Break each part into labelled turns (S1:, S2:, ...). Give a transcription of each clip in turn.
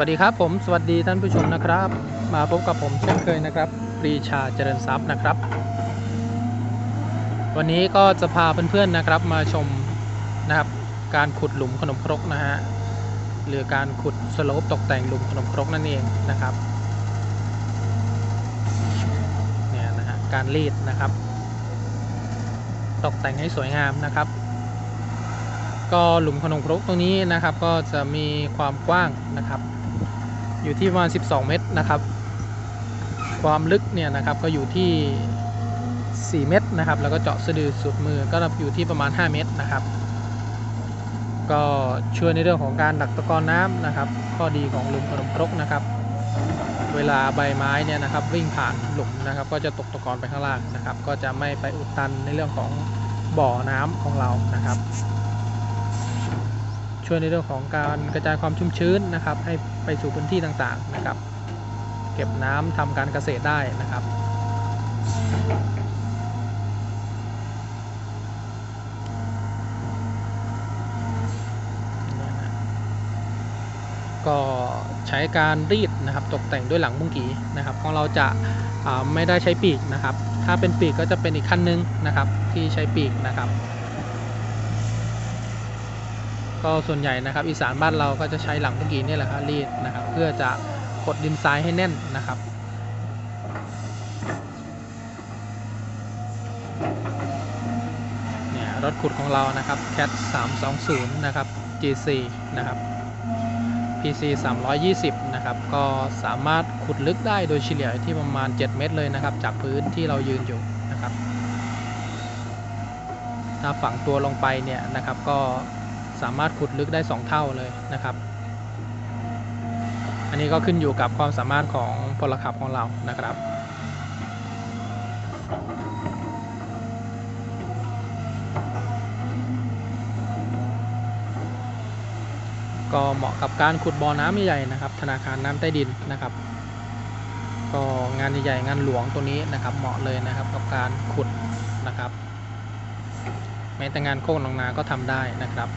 S1: วัสดีครับผมสวัสดีท่านผู้ชมนะครับ มาพบกับผมเช่นเคยนะครับปรีชาเจริญทรัพย์นะครับ วันนี้ก็จะพาเพื่อนๆนะครับมาชมนะครับการขุดหลุมขนมครกนะฮะหรือการขุดสโลปตกแต่งหลุมขนมครกนั่นเองนะครับเนี่ยนะฮะการรีดนะครับ ตกแต่งให้สวยงามนะครับ ก็หลุมขนมครกตรงนี้นะครับก็จะมีความกว้างนะครับ อยู่ที่ประมาณ 12 เมตรนะครับ ความลึกเนี่ยนะครับก็อยู่ที่ 4 เมตรนะครับ แล้วก็เจาะสะดือสุดมือก็อยู่ที่ประมาณ 5 เมตรนะครับ ก็ช่วยในเรื่องของการดักตะกอนน้ำนะครับ ข้อดีของหลุมขนมครกนะครับ เวลาใบไม้เนี่ยนะครับวิ่งผ่านหลุมนะครับ ก็จะตกตะกอนไปข้างล่างนะครับ ก็จะไม่ไปอุดตันในเรื่องของบ่อน้ำของเรานะครับ ช่วยในเรื่องของการกระจายความชุ่มชื้นนะครับ ให้ไปสู่พื้นที่ต่างๆนะครับ เก็บน้ำทำการเกษตรได้นะครับ ก็ใช้การรีดนะครับตกแต่งด้วยหลังบุ้งกีนะครับ ของเราจะาไม่ได้ใช้ปีกนะครับ ถ้าเป็นปีกก็จะเป็นอีกขั้นหนึงนะครับที่ใช้ปีกนะครับ ก็ส่วนใหญ่นะครับอีสานบ้านเราก็จะใช้หลังบุ้งกีนี่แหละครับรีดนะครับ เพื่อจะกดดินทรายให้แน่นนะครับเนี่ยรถขุดของเรานะครับ CAT 320 นะครับ G4 นะครับ PC 320 นะครับ ก็สามารถขุดลึกได้โดยเฉลี่ยที่ประมาณ 7 เมตรเลยนะครับ จากพื้นที่เรายืนอยู่นะครับ ถ้าฝังตัวลงไปเนี่ยนะครับก็ สามารถขุดลึกได้ 2 เท่าเลยนะครับ อันนี้ก็ขึ้นอยู่กับความสามารถของพลขับของเรานะครับ ก็เหมาะกับการขุดบ่อน้ำใหญ่ๆนะครับ ธนาคารน้ำใต้ดินนะครับ ก็งานใหญ่ๆงานหลวงตัวนี้นะครับ เหมาะเลยนะครับกับการขุดนะครับแม้แต่งานโค้งหนองนาก็ทำได้นะครับ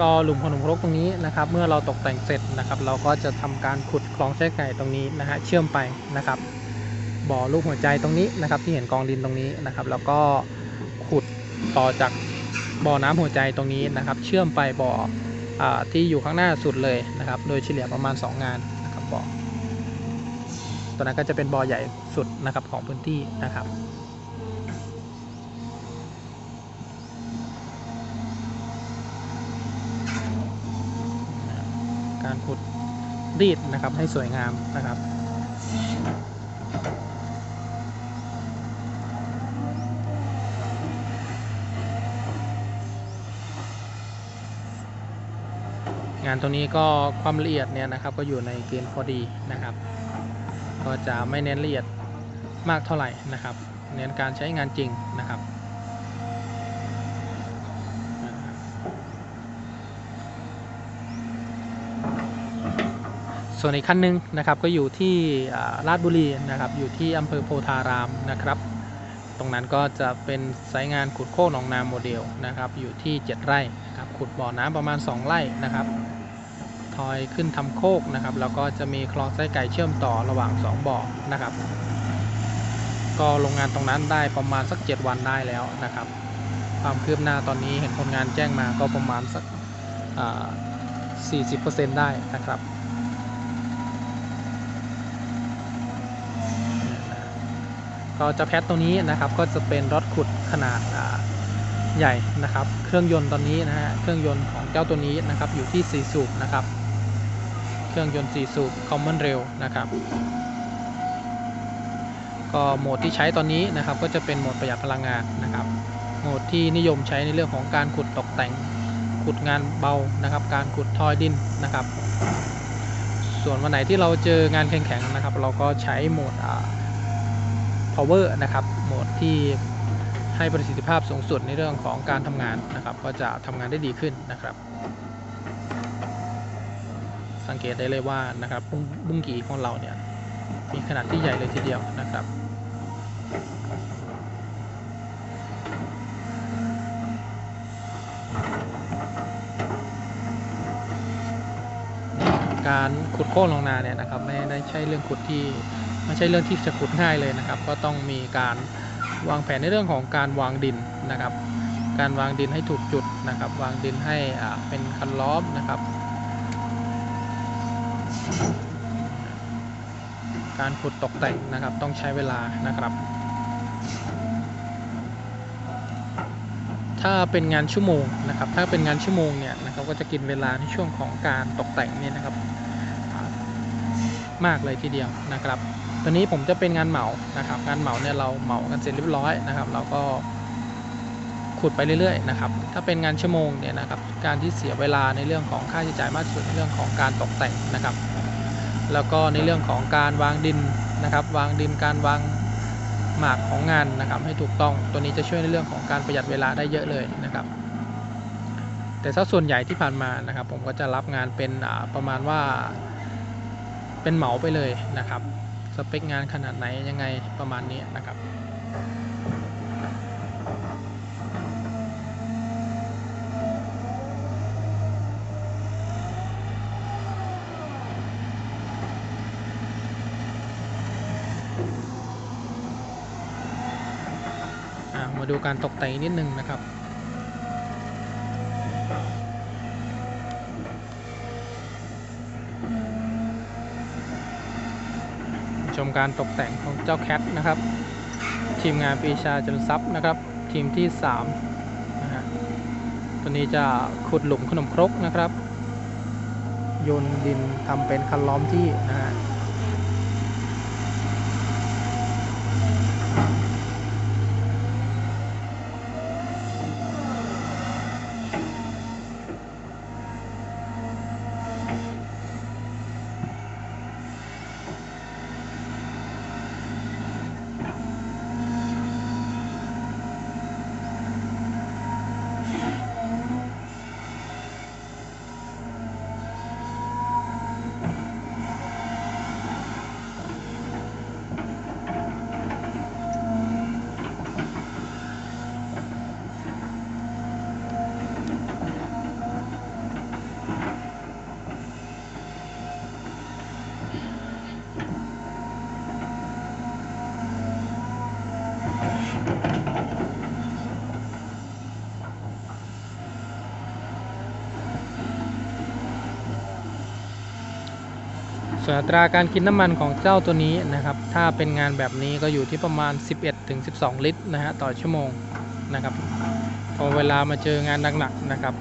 S1: ก็หลุมขนมครกตรงนี้นะครับ เมื่อเราตกแต่งเสร็จนะครับ เราก็จะทำการขุดคลองแช่ไก่ตรงนี้นะฮะเชื่อมไปนะครับ บ่อลูกหัวใจตรงนี้นะครับ ที่เห็นกองดินตรงนี้นะครับ แล้วก็ขุดต่อจากบ่อน้ำหัวใจตรงนี้นะครับ เชื่อมไปบ่ออที่อยู่ข้างหน้าสุดเลยนะครับ โดยเฉลี่ยประมาณ 2 งานนะครับบ่อตัวนั้นก็จะเป็นบ่อใหญ่สุดนะครับของพื้นที่นะครับ การขุดรีดนะครับให้สวยงามนะครับงานตรงนี้ก็ความละเอียดเนี่ยนะครับก็อยู่ในเกณฑ์พอดีนะครับ ก็จะไม่เน้นละเอียดมากเท่าไหร่นะครับ เน้นการใช้งานจริงนะครับ ส่วนอีกขั้นหนึ่งนะครับก็อยู่ที่อ่าราชบุรีนะครับอยู่ที่อำเภอโพธารามนะครับ ตรงนั้นก็จะเป็นไซต์งานขุดโค้งหนองนาโมเดลนะครับอยู่ที่ 7 ไร่นะครับขุดบ่อน้ำประมาณ 2 ไร่นะครับทอยขึ้นทำโคกนะครับแล้วก็จะมีคลองไส้ไก่เชื่อมต่อระหว่าง 2 บ่อนะครับ ก็โรงงานตรงนั้นได้ประมาณสัก 7 วันได้แล้วนะครับ ความคืบหน้าตอนนี้เห็นคนงานแจ้งมาก็ประมาณสักอ่า40%ได้นะครับ ก็จะแพทตรงนี้นะครับก็จะเป็นรถขุดขนาดาใหญ่นะครับ เครื่องยนต์ตอนนี้นะฮะเครื่องยนต์ของเจ้าตัวนี้นะครับอยู่ที่ 4 สูบนะครับ เครื่องยนต์ 4 สูบ Common Rail นะครับก็โหมดที่ใช้ตอนนี้นะครับก็จะเป็นโหมดประหยัดพลังงานนะครับ โหมดที่นิยมใช้ในเรื่องของการขุดตกแต่งขุดงานเบานะครับ การขุดทอยดินนะครับ ส่วนวันไหนที่เราเจองานแข็งๆนะครับ เราก็ใช้โหมดอ่า power นะครับโหมดที่ให้ประสิทธิภาพสูงสุดในเรื่องของการทำงานนะครับ ก็จะทำงานได้ดีขึ้นนะครับ สังเกตได้เลยว่านะครับบุ้งกีของเราเนี่ยมีขนาดที่ใหญ่เลยทีเดียวนะครับการขุดโค่นลงนาเนี่ยนะครับไม่ได้ใช่เรื่องขุดที่ ไม่ใช่เรื่องที่จะขุดง่ายเลยนะครับ ก็ต้องมีการวางแผนในเรื่องของการวางดินนะครับ การวางดินให้ถูกจุดนะครับ วางดินให้เป็นคันล้อมนะครับ การขุดตกแต่งนะครับต้องใช้เวลานะครับ ถ้าเป็นงานชั่วโมงนะครับ ถ้าเป็นงานชั่วโมงเนี่ยนะครับก็จะกินเวลาในช่วงของการตกแต่งเนี่ยนะครับ มากเลยทีเดียวนะครับ ตัวนี้ผมจะเป็นงานเหมานะครับ งานเหมาเนี่ยเราเหมากันเสร็จเรียบร้อยนะครับ เราก็ขุดไปเรื่อยๆนะครับ ถ้าเป็นงานชั่วโมงเนี่ยนะครับ การที่เสียเวลาในเรื่องของค่าใช้จ่ายมากที่สุดในเรื่องของการตกแต่งนะครับ แล้วก็ในเรื่องของการวางดินนะครับ วางดินการวางหมากของงานนะครับ ให้ถูกต้องตัวนี้จะช่วยในเรื่องของการประหยัดเวลาได้เยอะเลยนะครับแต่ถ้าส่วนใหญ่ที่ผ่านมานะครับ ผมก็จะรับงานเป็นประมาณว่าเป็นเหมาไปเลยนะครับ สเปคงานขนาดไหนยังไงประมาณนี้นะครับมาดูการตกแต่งนิดนึงนะครับ ชมการตกแต่งของเจ้าแคทนะครับ ทีมงานปีชาจนทรัพย์นะครับ ทีมที่3นะฮะตัวนี้จะขุดหลุมขนมครกนะครับโยนดินทำเป็นคันล้อมที่นะฮะ ส่วนอัตราการกินน้ำมันของเจ้าตัวนี้นะครับ ถ้าเป็นงานแบบนี้ก็อยู่ที่ประมาณ 11-12 ลิตรนะฮะต่อชั่วโมงนะครับพอเวลามาเจองานหนักๆนะครับ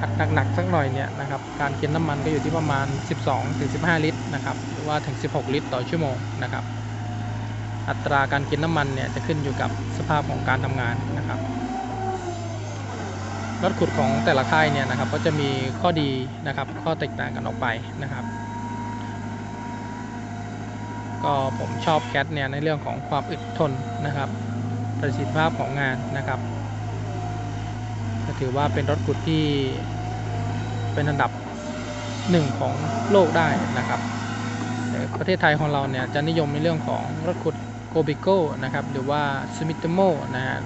S1: อัดหนักๆสักหน่อยเนี่ยนะครับการกินน้ำมันก็อยู่ที่ประมาณ 12-15 ลิตรนะครับหรือว่าถึง 16 ลิตรต่อชั่วโมงนะครับอัตราการกินน้ำมันเนี่ยจะขึ้นอยู่กับสภาพของการทำงานนะครับรถขุดของแต่ละค่ายเนี่ยนะครับก็จะมีข้อดีนะครับข้อแตกต่างกันออกไปนะครับ ก็ผมชอบแคทเนี่ยในเรื่องของความอึดทนนะครับ ประสิทธิภาพของงานนะครับถือว่าเป็นรถขุดที่เป็นอันดับหนึ่งของโลกได้นะครับแต่ประเทศไทยของเราเนี่ยจะนิยมในเรื่องของรถขุดโกบิโก้นะครับหรือว่าสมิ t โมนะฮะ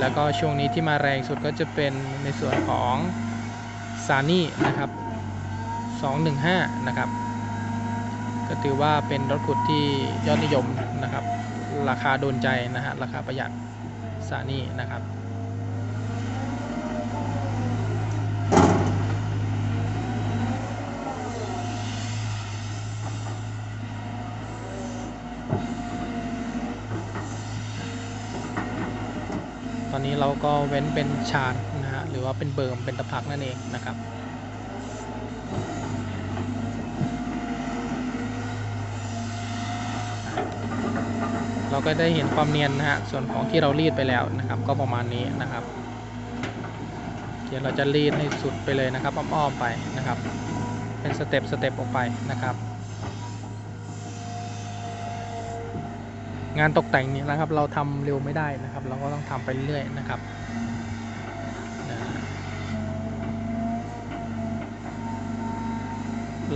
S1: แล้วก็ช่วงนี้ที่มาแรงสุดก็จะเป็นในส่วนของซานี่นะครับ 215 นะครับ ก็ถือว่าเป็นรถขุดที่ยอดนิยมนะครับ ราคาโดนใจนะฮะราคาประหยัดซานี่นะครับตอนนี้เราก็เว้นเป็นชานนะฮะหรือว่าเป็นเบิร์มเป็นตะพักนั่นเองนะครับ เราก็ได้เห็นความเนียนนะฮะส่วนของที่เรารีดไปแล้วนะครับ ก็ประมาณนี้นะครับ เดี๋ยวเราจะรีดให้สุดไปเลยนะครับอ้อมๆไปนะครับ เป็นสเต็ปสเต็ปออกไปนะครับ งานตกแต่งนี่ยนะครับ เราทำเร็วไม่ได้นะครับ เราก็ต้องทำไปเรื่อยๆนะครับ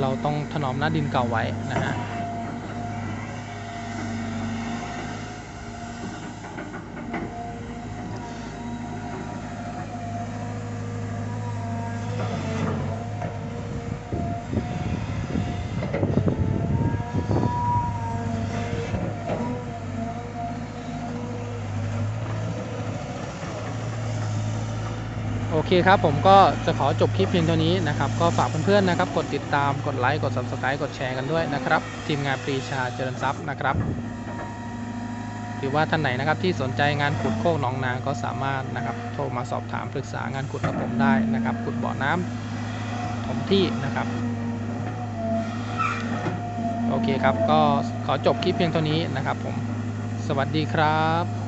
S1: เราต้องถนอมหน้าดินเก่าไว้นะฮะ เคครับผมก็จะขอจบคลิปเพียงเท่านี้นะครับ ก็ฝากเพื่อนๆนะครับ กดติดตามกดไลค์กด subscribe กดแชร์กันด้วยนะครับ ทีมงานปรีชาเจริญทรัพย์นะครับหรือว่าท่านไหนนะครับที่สนใจงานขุดโคกหนองนาก็สามารถนะครับโทรมาสอบถามปรึกษางานขุดกับผมได้นะครับขุดบ่อน้ำถมที่นะครับโอเคครับก็ขอจบคลิปเพียงเท่านี้นะครับผมสวัสดีครับ